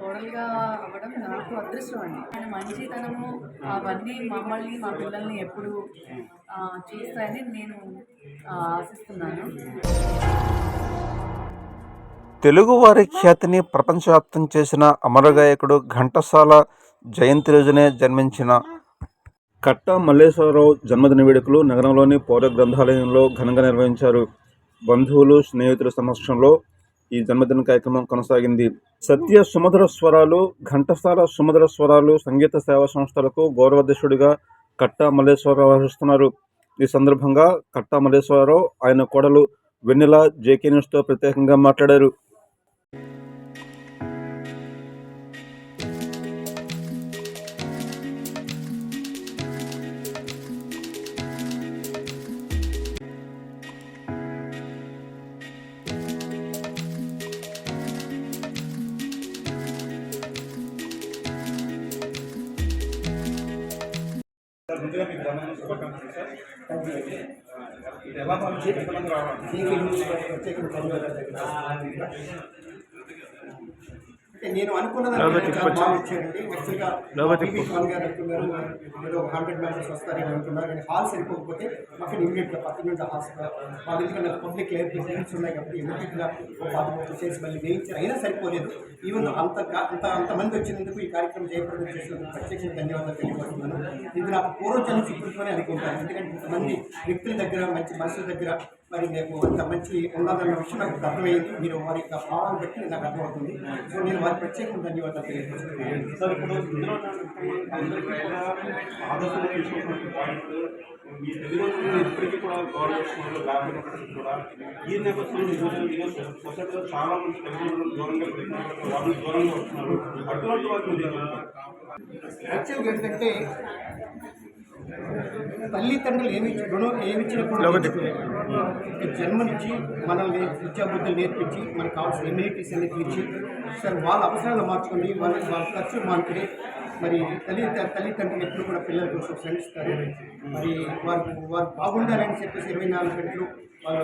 కోడలుగా అవ్వడం నాకు అదృష్టం అండి. ఆయన మంచితనము అవన్నీ మమ్మల్ని మా పిల్లల్ని ఎప్పుడు ఆ, చేస్తాయని నేను ఆశిస్తున్నాను. తెలుగువారి ఖ్యాతిని ప్రపంచవ్యాప్తం చేసిన అమరగాయకుడు ఘంటసాల జయంతి రోజునే జన్మించిన కట్ట మల్లేశ్వరరావు జన్మదిన వేడుకలు నగరంలోని పౌర గ్రంథాలయంలో ఘనంగా నిర్వహించారు. బంధువులు స్నేహితుల సమక్షంలో ఈ జన్మదిన కార్యక్రమం కొనసాగింది. సత్య సుమధుర స్వరాలు ఘంటసాల సుమధుర స్వరాలు సంగీత సేవా సంస్థలకు గౌరవాధ్యక్షుడిగా కట్టా మల్లేశ్వరరావు వహిస్తున్నారు ఈ సందర్భంగా కట్టా మల్లేశ్వరరావు ఆయన కోడలు వెన్నెల జేకే న్యూస్తో ప్రత్యేకంగా మాట్లాడారు. ముందుగా మీకు ధన్యవాదాలు శుభాకాంక్షలు సార్. ఎలా రావాలి అంటే నేను అనుకున్నదాన్ని బాగా వచ్చారండి యాక్చువల్గా బీబీ ఖాన్ గారు అనుకున్నారు ఏదో ఒక హండ్రెడ్ మెంబర్స్ వస్తారని అనుకున్నారు కానీ హాల్ సరిపోకపోతే పక్కన ఇమీడియట్గా పక్కన నుంచి హాల్స్ వాళ్ళ పబ్లిక్ లైఫ్ ప్లేస్ ఉన్నాయి కాబట్టి ఇమీడియట్గా ఒక పాత మొత్తం చేసి మళ్ళీ వేయించారు. అయినా సరిపోలేదు. ఈవెన్ అంత అంత అంతమంది వచ్చినందుకు ఈ కార్యక్రమం జయప్రదం చేసినందుకు ప్రత్యేకంగా ధన్యవాదాలు తెలియజేస్తున్నాను. ఇది నాకు పూర్వజన్మ సుకృతమని అనుకుంటాను. ఎందుకంటే ఇంతమంది వ్యక్తుల దగ్గర మంచి మనుషుల దగ్గర మరి నాకు అంత మంచి ఉన్నదన్న విషయం నాకు అర్థమైంది. మీరు వారి యొక్క భావాన్ని బట్టి నాకు అర్థమవుతుంది. సో నేను వారి ప్రత్యేకంగా ధన్యవాదాలు తెలియజేస్తున్నాను. కూడా ఈ ఇప్పటికీ గవర్నమెంట్ లేకపోయినప్పటికీ కూడా ఈ నేపథ్యంలో ఈరోజు ఈరోజు సొసైటీలో చాలా మంది తెలుగు దూరంగా పెరిగినటువంటి వాళ్ళు దూరంగా వస్తున్నారు. అటువంటి వారికి? యాక్చువల్గా ఏంటంటే తల్లిదండ్రులు ఏమి రుణం ఏమి ఇచ్చినప్పుడు జన్మనిచ్చి మనల్ని విద్యాబుద్ధులు నేర్పించి మనకు కావాల్సిన ఇమ్యూనిటీస్ అన్ని తీర్చి సరే వాళ్ళ అవసరాలు మార్చుకొని వాళ్ళ వాళ్ళ ఖర్చు మానుకుని మరి తల్లి తల్లిదండ్రులు ఎప్పుడు కూడా పిల్లల కోసం శ్రమిస్తారు. మరి వారు వారు బాగుండాలని చెప్పేసి ఇరవై నాలుగు గంటలు వాళ్ళు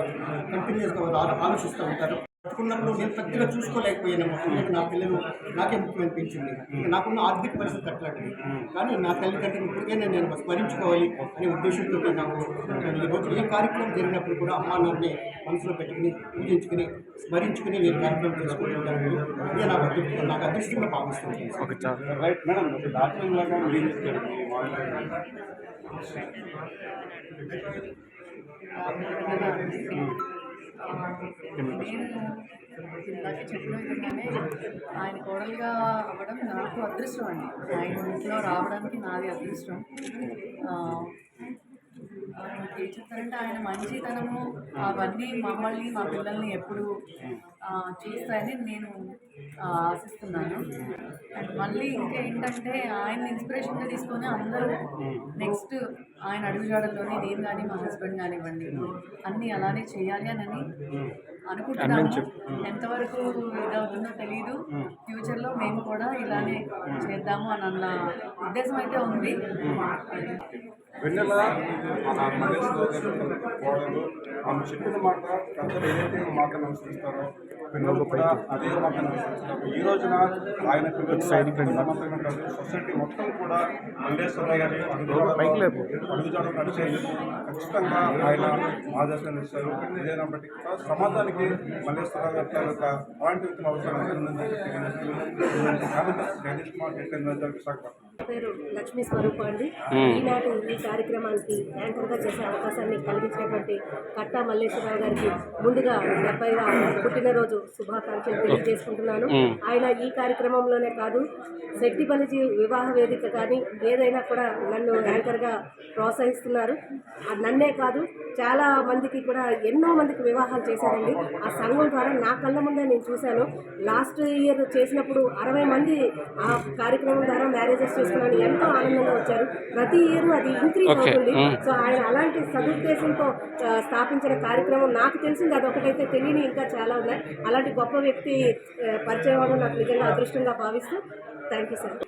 కంటిన్యూస్గా వాళ్ళు ఆలో- ఆలోచిస్తూ ఉంటారు. పట్టుకున్నప్పుడు నేను పెద్దగా చూసుకోలేకపోయాను నా పిల్లలు నాకే ముఖ్యం అనిపించింది. ఇంకా నాకున్న ఆర్థిక పరిస్థితి అట్లాంటిది. కానీ నా తల్లిదండ్రులు ఇప్పటికైనా నేను స్మరించుకోవాలి అనే ఉద్దేశంతో నాకు ఈ రోజు ఏ కార్యక్రమం జరిగినప్పుడు కూడా అమ్మా నాన్నని మనసులో పెట్టుకుని పూజించుకుని స్మరించుకుని నేను కార్యక్రమం చేసుకుంటుంటాను అదే నాకు అదృష్టం నాకు అదృష్టంగా భావిస్తుంది రైట్ మేడం లాగా మీరు ఏం నేను ఇందాక చెప్పిన విధంగానే ఆయన కోడలుగా అవ్వడం నాకు అదృష్టం అండి. ఆయన ఇంట్లో రావడానికి నాది అదృష్టం. ఏం చెప్తారంటే ఆయన మంచితనము అవన్నీ మమ్మల్ని మా పిల్లల్ని ఎప్పుడు ఆ, చేస్తాయని నేను ఆశిస్తున్నాను. అండ్ మళ్ళీ ఇంకా ఏంటంటే ఆయన ఇన్స్పిరేషన్గా తీసుకొని అందరూ నెక్స్ట్ ఆయన అడుగుజాడల్లోనే నేను కానీ మా హస్బెండ్ కానివ్వండి అన్నీ అలానే చేయాలి అని అనుకుంటున్నాము. ఎంతవరకు ఇదవుతుందో తెలియదు ఫ్యూచర్లో మేము కూడా ఇలానే చేద్దాము అని అన్న ఉద్దేశం అయితే ఉంది. ఆ మల్లేశ్వర గారు కోడలు ఆమె చెప్పిన మాట పెద్దలు ఏదైతే మాటలు అనుసరిస్తారో పిల్లలు కూడా అదే మాటలు అనుసరిస్తారు. ఈ రోజున ఆయన పిల్లలు కాదు సొసైటీ మొత్తం కూడా మల్లేశ్వర గారి అడుగుజాడు నడిచేది ఖచ్చితంగా ఆయన ఆదర్శం ఇస్తారు. ఇదేనప్పటికీ కూడా సమాజానికి మల్లేశ్వర గారి తాలూకా అలాంటి వ్యక్తుల అవసరం ఉందని జగదీష్ కుమార్ ఎట్లా విశాఖపట్నం. పేరు లక్ష్మీ స్వరూప అండి. ఈనాటి ఈ కార్యక్రమానికి యాంకర్గా చేసే అవకాశాన్ని కలిగించినటువంటి కట్టా మల్లేశ్వరరావు గారికి ముందుగా డెబ్బైవ పుట్టినరోజు శుభాకాంక్షలు తెలియజేసుకుంటున్నాను. ఆయన ఈ కార్యక్రమంలోనే కాదు శెట్టి బలిజీ వివాహ వేదిక కానీ ఏదైనా కూడా నన్ను యాంకర్గా ప్రోత్సహిస్తున్నారు. నన్నే కాదు చాలా మందికి కూడా ఎన్నో మందికి వివాహాలు చేశారండి. ఆ సంఘం ద్వారా నా కళ్ళ ముందే నేను చూశాను. లాస్ట్ ఇయర్ చేసినప్పుడు అరవై మంది ఆ కార్యక్రమం ద్వారా మ్యారేజెస్ చేసుకున్నాను ఎంతో ఆనందంగా వచ్చారు. ప్రతి ఇయర్ అది ఇంక్రీజ్ అవుతుంది. సో ఆయన అలాంటి సదుద్దేశంతో స్థాపించిన కార్యక్రమం నాకు తెలిసింది. అదొకటైతే తెలియని ఇంకా చాలా ఉన్నాయి. అలాంటి గొప్ప వ్యక్తి పరిచయం అవ్వడం నాకు నిజంగా అదృష్టంగా భావిస్తూ థ్యాంక్ యూ సార్.